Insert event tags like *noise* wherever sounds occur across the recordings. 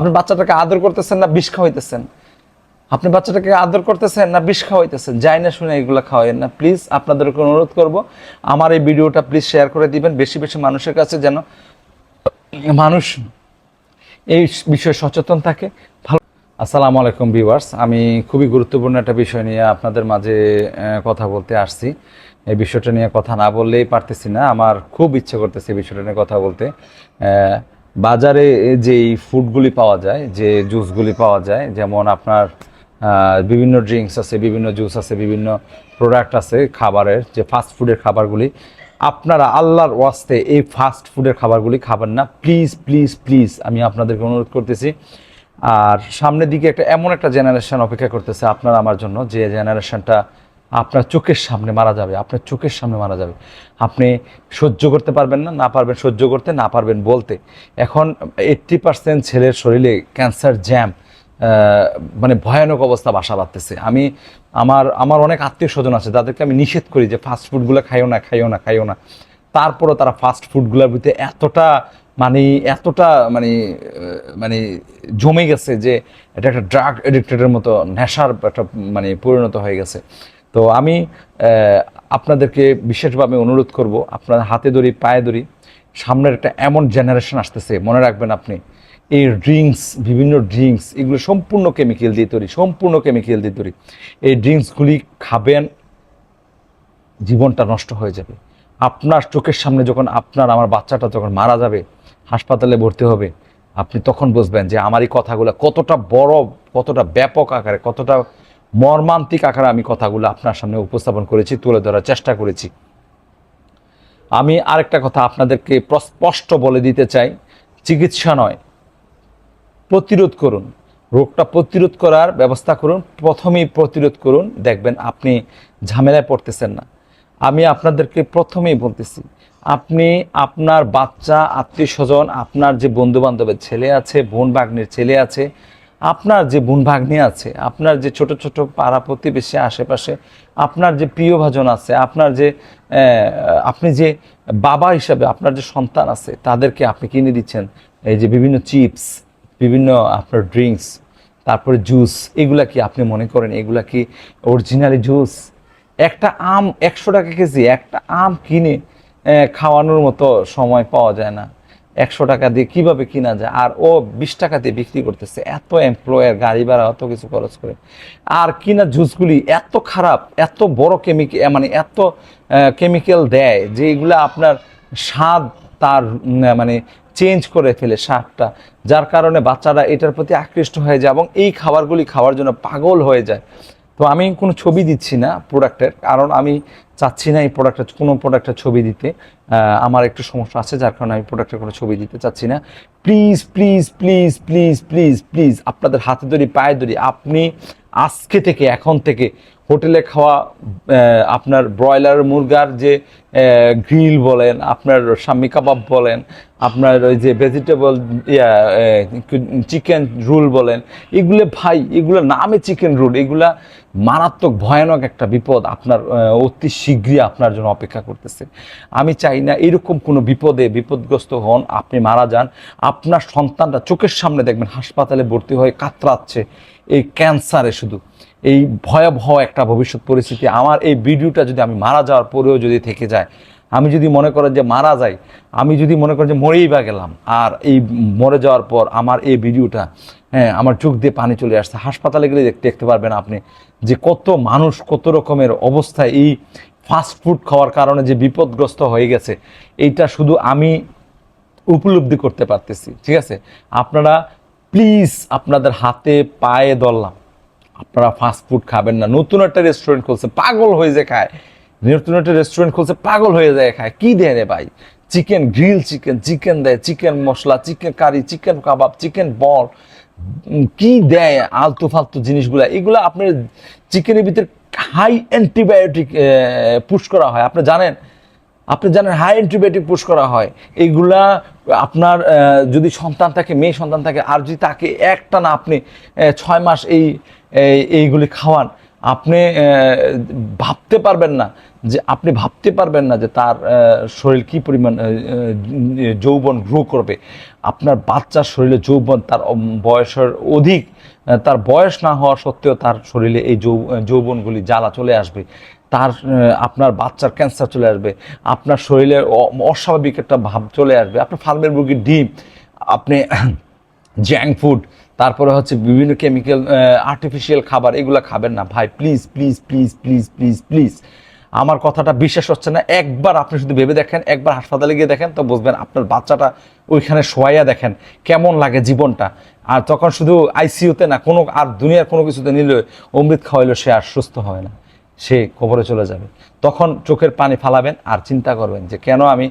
আপনি বাচ্চাটাকে আদর করতেছেন না বিষ খাওয়াইতেছেন? আপনি বাচ্চাটাকে আদর করতেছেন না বিষ খাওয়াইতেছেন? যাই না শুনে এগুলো খাওয়াইন না। প্লিজ আপনাদেরকে অনুরোধ করব, আমার এই ভিডিওটা প্লিজ শেয়ার করে দিবেন। বেশি বেশি মানুষের কাছে যেন মানুষ এই বিষয়ে সচেতন থাকে। ভালো আসসালামু আলাইকুম ভিউয়ার্স, আমি খুবই গুরুত্বপূর্ণ একটা বিষয় নিয়ে আপনাদের মাঝে কথা বলতে আসছি। এই বিষয়টা নিয়ে কথা না বললেই পারতেছি না। আমার খুব ইচ্ছে করতেছে এই বিষয়টা নিয়ে কথা বলতে। বাজারে যেই ফুডগুলি পাওয়া যায়, যে জুসগুলি পাওয়া যায়, যেমন আপনার বিভিন্ন ড্রিঙ্কস আছে, বিভিন্ন জুস আছে, বিভিন্ন প্রোডাক্ট আছে খাবারের, যে ফাস্ট ফুডের খাবারগুলি, আপনারা আল্লাহর ওয়াস্তে এই ফাস্ট ফুডের খাবারগুলি খাবেন না। প্লিজ প্লিজ প্লিজ, আমি আপনাদেরকে অনুরোধ করতেছি। আর সামনের দিকে একটা, এমন একটা জেনারেশন অপেক্ষা করতেছে আপনার আমার জন্য, যে জেনারেশনটা আপনার চোখের সামনে মারা যাবে, আপনার চোখের সামনে মারা যাবে। আপনি সহ্য করতে পারবেন না না পারবেন সহ্য করতে, না পারবেন বলতে। এখন এইট্টি পার্সেন্ট ছেলের শরীরে ক্যান্সার জ্যাম মানে ভয়ানক অবস্থা, বাসা বাঁধতেছে। আমি, আমার আমার অনেক আত্মীয় স্বজন আছে, তাদেরকে আমি নিষেধ করি যে ফাস্ট ফুডগুলো খাইও না খাইও না খাইও না। তারপরও তারা ফাস্ট ফুডগুলোর ভিতরে এতটা মানে এতটা মানে মানে জমে গেছে যে এটা একটা ড্রাগ এডিক্টেডের মতো নেশার একটা মানে পরিণত হয়ে গেছে। তো আমি আপনাদেরকে বিশেষভাবে অনুরোধ করব, আপনার হাতে ধরি, পায়ে ধরি, সামনের একটা এমন জেনারেশন আসতেছে, মনে রাখবেন আপনি, এই ড্রিঙ্কস বিভিন্ন ড্রিঙ্কস এগুলো সম্পূর্ণ কেমিক্যাল দিয়ে তৈরি, সম্পূর্ণ কেমিক্যাল দিয়ে তৈরি, এই ড্রিঙ্কসগুলি খাবেন, জীবনটা নষ্ট হয়ে যাবে। আপনার চোখের সামনে যখন আপনার, আমার বাচ্চাটা যখন মারা যাবে, হাসপাতালে ভর্তি হবে, আপনি তখন বুঝবেন যে আমার এই কথাগুলো কতটা বড়, কতটা ব্যাপক আকারে, কতটা মর্মান্তিক আকারে আমি কথাগুলো আপনার সামনে উপস্থাপন করেছি, তুলে ধরার চেষ্টা করেছি। আমি আরেকটা কথা আপনাদেরকে স্পষ্ট বলে দিতে চাই, চিকিৎসা নয়। প্রতিরোধ করুন। রোগটা প্রতিরোধ করার ব্যবস্থা করুন। প্রথমেই প্রতিরোধ করুন। দেখবেন আপনি ঝামেলায় পড়তেছেন না। আমি আপনাদেরকে প্রথমেই বলতেছি, আপনি আপনার বাচ্চা, আত্মীয় স্বজন, আপনার যে বন্ধু বান্ধবের ছেলে আছে, বোন, ভাগ্নির ছেলে আছে আপনার যে বোন ভাগ্নি আছে, আপনার যে ছোট ছোট পাড়া প্রতিবেশী আশেপাশে, আপনার যে প্রিয়ভাজন আছে, আপনার যে আপনি যে বাবা হিসাবে আপনার যে সন্তান আছে, তাদেরকে আপনি কিনে দিচ্ছেন। এই যে বিভিন্ন চিপস, বিভিন্ন আপনার ড্রিঙ্কস, তারপরে জুস, এগুলা কি আপনি মনে করেন? এগুলা কি অরিজিনালি জুস? একটা আম একশো টাকা কেজি, একটা আম কিনে খাওয়ানোর মতো সময় পাওয়া যায় না। একশো টাকা দিয়ে কীভাবে কিনা যায়? আর ও বিশ টাকা দিয়ে বিক্রি করতেছে, এত এমপ্লয়ার গাড়ি ভাড়া, অত কিছু খরচ করে। আর কিনা জুসগুলি এত খারাপ, এত বড় কেমিক্যাল মানে এত কেমিক্যাল দেয় যে এগুলো আপনার স্বাদ তার মানে চেঞ্জ করে ফেলে স্বাদটা। যার কারণে বাচ্চারা এটার প্রতি আকৃষ্ট হয়ে যায় এবং এই খাবারগুলি খাওয়ার জন্য পাগল হয়ে যায়। তো আমি কোনো ছবি দিচ্ছি না প্রোডাক্টের কারণ আমি চাচ্ছি না এই প্রোডাক্টের কোনো প্রোডাক্টের ছবি দিতে। আমার একটু সমস্যা আছে, যার কারণে আমি প্রোডাক্টের কোনো ছবি দিতে চাচ্ছি না। Please please please please please please আপনাদের হাতে ধরি, পায়ে ধরি, আপনি আজকে থেকে, এখন থেকে হোটেলে খাওয়া আপনার ব্রয়লার মুরগার যে গ্রিল বলেন, আপনার শাম্মি কাবাব বলেন, আপনার ওই যে ভেজিটেবল চিকেন রুল বলেন, এগুলো ভাই, এগুলো নামে চিকেন রুল এগুলা মারাত্মক ভয়ানক একটা বিপদ আপনার অতি শীঘ্রই আপনার জন্য অপেক্ষা করতেছে। আমি চাই না এরকম কোনো বিপদে বিপদগ্রস্ত হন, আপনি মারা যান, আপনার সন্তানটা চোখের সামনে দেখবেন, হাসপাতালে ভর্তি হয়ে কাতরাচ্ছে, এই ক্যান্সারে শুধু। এই ভয়াবহ একটা ভবিষ্যৎ পরিস্থিতি, আমার এই ভিডিওটা যদি আমি মারা যাওয়ার পরেও যদি থেকে যায়, আমি যদি মনে করেন যে মারা যাই, আমি যদি মনে করেন যে মরেই বা গেলাম, আর এই মরে যাওয়ার পর আমার এই ভিডিওটা হ্যাঁ আমার চোখ দিয়ে পানি চলে আসছে, হাসপাতালে গেলে দেখতে পারবেন আপনি যে কত মানুষ, কত রকমের অবস্থায় এই ফাস্ট ফুড খাওয়ার কারণে যে বিপদগ্রস্ত হয়ে গেছে, এইটা শুধু আমি উপলব্ধি করতে পারতেছি, ঠিক আছে? আপনারা প্লিজ আপনাদের হাতে পায়ে ধরলাম। আপনারা ফাস্ট ফুড খাবেন না। নতুন একটা রেস্টুরেন্ট খুলছে, পাগল হয়ে যে খায়। নতুন একটা রেস্টুরেন্ট খুলছে, পাগল হয়ে যায় খায়। কি দেয় রে ভাই? চিকেন গ্রিল চিকেন চিকেন দেয় চিকেন মশলা chicken curry chicken kebab chicken বল কি দেয় আলতু ফালতু জিনিসগুলো? এগুলো আপনার চিকেনের ভিতরে হাই অ্যান্টিবায়োটিক পুশ করা হয়। আপনি জানেন? আপনি জানেন হাই অ্যান্টিবায়োটিক পুশ করা হয়। এইগুলা আপনার যদি সন্তান থাকে, মেয়ে সন্তান থাকে, আর যদি তাকে একটা না আপনি ছয় মাস এই- এইগুলি খাওয়ান। আপনি ভাবতে পারবেন না যে, আপনি ভাবতে পারবেন না যে তার শরীর কি পরিমাণ যৌবন গ্রো করবে। আপনার বাচ্চার শরীরে যৌবন তার বয়সের অধিক তার বয়স না হওয়া সত্ত্বেও তার শরীরে এই যৌ যৌবনগুলি জ্বালা চলে আসবে। তার আপনার বাচ্চার ক্যান্সার চলে আসবে। আপনার শরীরে অস্বাভাবিক একটা ভাব চলে আসবে। আপনার ফার্মের মুরগির ডিম, আপনি *clears throat* জ্যাঙ্ক ফুড তারপরে হচ্ছে বিভিন্ন কেমিক্যাল আর্টিফিশিয়াল খাবার, এগুলো খাবেন না। ভাই please please please please please please আমার কথাটা বিশ্বাস হচ্ছে না। একবার আপনি শুধু ভেবে দেখেন, একবার হাসপাতালে গিয়ে দেখেন, তো বুঝবেন আপনার বাচ্চাটা ওইখানে শোয়াইয়া দেখেন কেমন লাগে জীবনটা। আর তখন শুধু আইসিইউতে না, কোনো, আর দুনিয়ার কোনো কিছুতে নিলে অমৃত খাওয়াইলে সে আর সুস্থ হয় না। সে কবরে চলে যাবে। তখন চোখের পানি ফালাবেন আর চিন্তা করবেন যে কেন আমি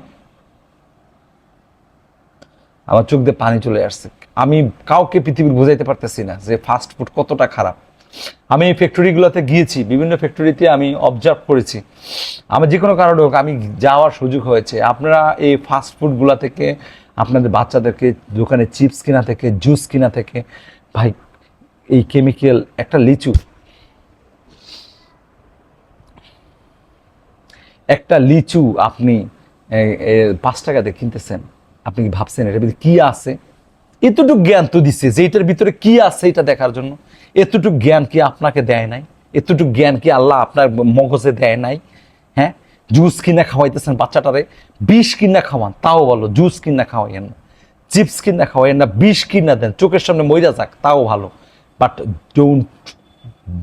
আমার চোখ দিয়ে পানি চলে আসছে। আমি কাউকে পৃথিবীর বোঝাইতে পারতেছি না যে ফাস্ট ফুড কতটা খারাপ। আমি এই ফ্যাক্টরিগুলোতে গিয়েছি, বিভিন্ন ফ্যাক্টরিতে আমি অবজার্ভ করেছি। আমি যে কোনো কারণে হোক আমি যাওয়ার সুযোগ হয়েছে। আপনারা এই ফাস্ট ফুডগুলো থেকে, আপনাদের বাচ্চাদেরকে দোকানে চিপস কিনা থেকে জুস কিনা থেকে, ভাই, এই কেমিক্যাল একটা লিচু। একটা লিচু আপনি পাঁচ টাকাতে কিনতেছেন। আপনি কি ভাবছেন এটার ভিতরে কি আছে? এতটুকু জ্ঞান তো দিচ্ছে যে এটার ভিতরে কি আছে এটা দেখার জন্য। এতটুকু জ্ঞান কি আপনাকে দেয় নাই? এতটুকু জ্ঞান কি আল্লাহ আপনার মগজে দেয় নাই? হ্যাঁ? জুস কিনা খাওয়াইতেছেন বাচ্চাটারে, বিষ কিনা খাওয়ান, তাও বলো জুস কিনা খাওয়াইয়েন না। চিপস কিনা খাওয়াইয়েন না, বিষ কিনা দেন, চোখের সামনে মইরা যাক, তাও ভালো। But don't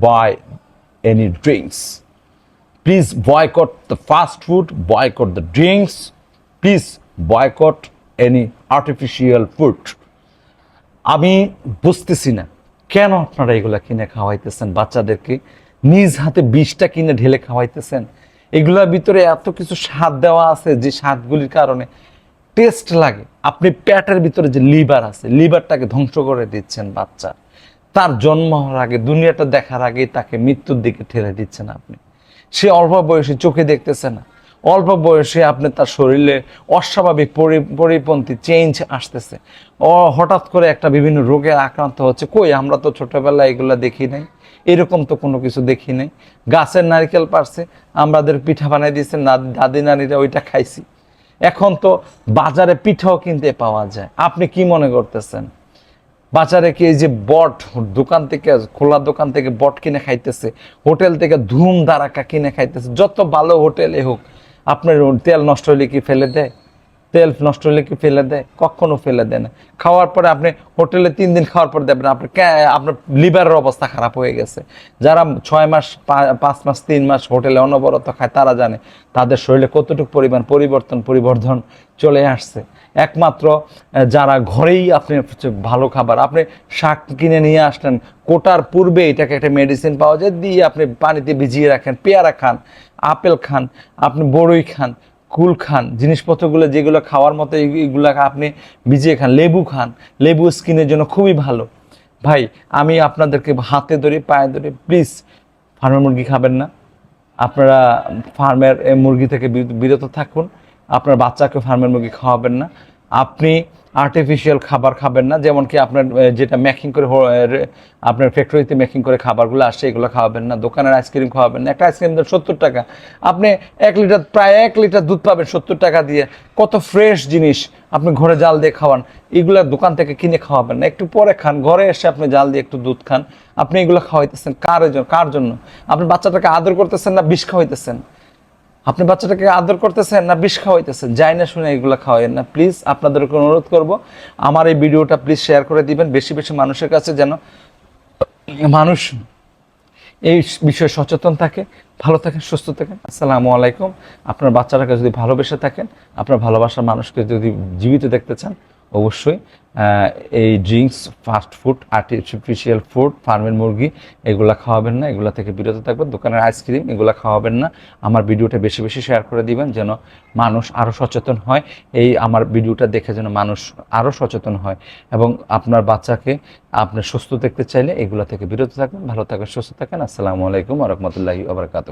buy any drinks please boycott the fast food, boycott the drinks. Please boycott any artificial food আমি বুঝতেছি না, কেন আপনারা এগুলা কিনে খাওয়াইতেছেন? বাচ্চাদেরকে নিজ হাতে বিষটা কিনে ঢেলে খাওয়াইতেছেন? এগুলোর ভিতরে এত কিছু স্বাদ দেওয়া আছে যে স্বাদগুলির কারণে টেস্ট লাগে। আপনি প্যাটের ভিতরে যে লিভার আছে, লিভারটাকে ধ্বংস করে দিচ্ছেন বাচ্চা। তার জন্ম হওয়ার আগে, দুনিয়াটা দেখার আগেই তাকে মৃত্যুর দিকে ঠেলে দিচ্ছেন আপনি। সে অল্প বয়সে চোখে দেখতেছে না। অল্প বয়সে আপনি তার শরীরে অস্বাভাবিক পরি- পরিপন্থী চেঞ্জ আসতেছে। ও হঠাৎ করে একটা বিভিন্ন রোগে আক্রান্ত হচ্ছে। কই, আমরা তো ছোটবেলায় এগুলো দেখি নাই। এরকম তো কোনো কিছু দেখি নাই। গাছের নারকেল পারছে আমাদের পিঠা বানাই দিয়েছে দাদি নানিরা ওইটা খাইছি। এখন তো বাজারে পিঠাও কিনতে পাওয়া যায়। আপনি কি মনে করতেছেন? বাজারে কি এই যে বট, দোকান থেকে, খোলা দোকান থেকে বট কিনে খাইতেছে, হোটেল থেকে ধুম দারাকা কিনে খাইতেছে, যত ভালো হোটেলে হোক আপনার তেল নষ্ট হলে কি ফেলে দেয়? তেল নষ্ট হলে কি ফেলে দেয়? কখনো ফেলে দেয় না। খাওয়ার পরে আপনি হোটেলে তিন দিন খাওয়ার পর দেখবেন আপনার আপনার লিভারের অবস্থা খারাপ হয়ে গেছে। যারা ছয় মাস পাঁচ মাস, তিন মাস হোটেলে অনবরত খায়, তারা জানে তাদের শরীরে কতটুকু পরিমাণ পরিবর্তন, পরিবর্ধন চলে আসছে। একমাত্র যারা ঘরেই আপনি ভালো খাবার, আপনি শাক কিনে নিয়ে আসলেন, কোটার পূর্বে এটাকে একটা মেডিসিন পাওয়া যায়, দিয়ে আপনি পানিতে ভিজিয়ে রাখেন, পেয়ারা খান, আপেল খান, আপনি বড়ই খান কুল খান, জিনিসপত্রগুলো যেগুলো খাওয়ার মতো এইগুলো আপনি ভিজিয়ে খান, লেবু খান, লেবু স্কিনের জন্য খুবই ভালো। ভাই, আমি আপনাদেরকে হাতে ধরে, পায়ে ধরে প্লিজ ফার্মের মুরগি খাবেন না। আপনারা ফার্মের মুরগি থেকে বিরত থাকুন। আপনার বাচ্চাকে ফার্মের মুরগি খাওয়াবেন না। আপনি আর্টিফিশিয়াল খাবার খাবেন না। যেমন কি আপনার যেটা মেকিং করে আপনার ফ্যাক্টরিতে মেকিং করে খাবারগুলো আসে, এগুলো খাওয়াবেন না। দোকানের আইসক্রিম খাওয়াবেন না। একটা আইসক্রিম দাম সত্তর টাকা। আপনি এক লিটার, প্রায় এক লিটার দুধ পাবেন সত্তর টাকা দিয়ে। কত ফ্রেশ জিনিস আপনি ঘরে জাল দিয়ে খাওয়ান। এগুলো দোকান থেকে কিনে খাওয়াবেন না। একটু পরে খান, ঘরে এসে আপনি জাল দিয়ে একটু দুধ খান। আপনি এগুলো খাওয়াইতেছেন কার জন্য কার জন্য? আপনি বাচ্চাটাকে আদর করতেছেন না বিষ খাওয়াইতেছেন? আপনি বাচ্চাটাকে আদর করতেছেন না বিষ খাওয়াইতেছেন? যাই না শুনে এগুলো খাওয়াইন না। প্লিজ আপনাদেরকে অনুরোধ করব, আমার এই ভিডিওটা প্লিজ শেয়ার করে দিবেন। বেশি বেশি মানুষের কাছে যেন মানুষ এই বিষয়ে সচেতন থাকে, ভালো থাকেন, সুস্থ থাকেন। আসসালামু আলাইকুম। আপনার বাচ্চাটাকে যদি ভালোবেসে থাকেন, আপনার ভালোবাসার মানুষকে যদি জীবিত দেখতে চান অবশ্যই এই drinks fast food artificial food ফার্মের মুরগি, এগুলা খাওয়াবেন না, এগুলা থেকে বিরত থাকবেন। দোকানের আইসক্রিম এগুলা খাওয়াবেন না। আমার ভিডিওটা বেশি বেশি শেয়ার করে দিবেন যেন মানুষ আরও সচেতন হয়। এই আমার ভিডিওটা দেখে যেন মানুষ আরও সচেতন হয় এবং আপনার বাচ্চাকে আপনি সুস্থ দেখতে চাইলে এগুলা থেকে বিরত থাকবেন। ভালো থাকবেন, সুস্থ থাকেন। আসসালামু আলাইকুম রহমতুল্লাহি আবরকাত